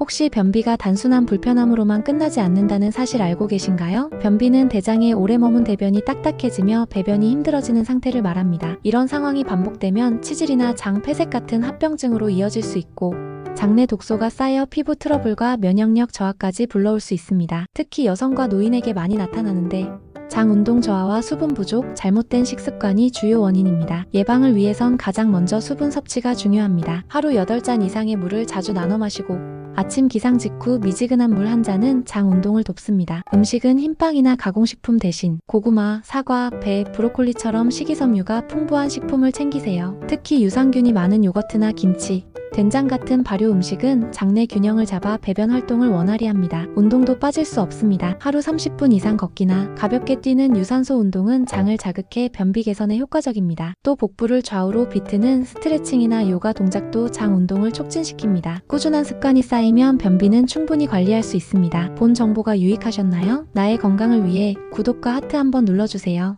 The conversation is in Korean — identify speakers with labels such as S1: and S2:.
S1: 혹시 변비가 단순한 불편함으로만 끝나지 않는다는 사실 알고 계신가요? 변비는 대장에 오래 머문 대변이 딱딱해지며 배변이 힘들어지는 상태를 말합니다. 이런 상황이 반복되면 치질이나 장 폐색 같은 합병증으로 이어질 수 있고 장내 독소가 쌓여 피부 트러블과 면역력 저하까지 불러올 수 있습니다. 특히 여성과 노인에게 많이 나타나는데 장 운동 저하와 수분 부족, 잘못된 식습관이 주요 원인입니다. 예방을 위해선 가장 먼저 수분 섭취가 중요합니다. 하루 8잔 이상의 물을 자주 나눠 마시고 아침 기상 직후 미지근한 물 한 잔은 장 운동을 돕습니다. 음식은 흰빵이나 가공식품 대신 고구마, 사과, 배, 브로콜리처럼 식이섬유가 풍부한 식품을 챙기세요. 특히 유산균이 많은 요거트나 김치, 된장 같은 발효 음식은 장내 균형을 잡아 배변 활동을 원활히 합니다. 운동도 빠질 수 없습니다. 하루 30분 이상 걷기나 가볍게 뛰는 유산소 운동은 장을 자극해 변비 개선에 효과적입니다. 또 복부를 좌우로 비트는 스트레칭이나 요가 동작도 장 운동을 촉진시킵니다. 꾸준한 습관이 쌓이면 변비는 충분히 관리할 수 있습니다. 본 정보가 유익하셨나요? 나의 건강을 위해 구독과 하트 한번 눌러주세요.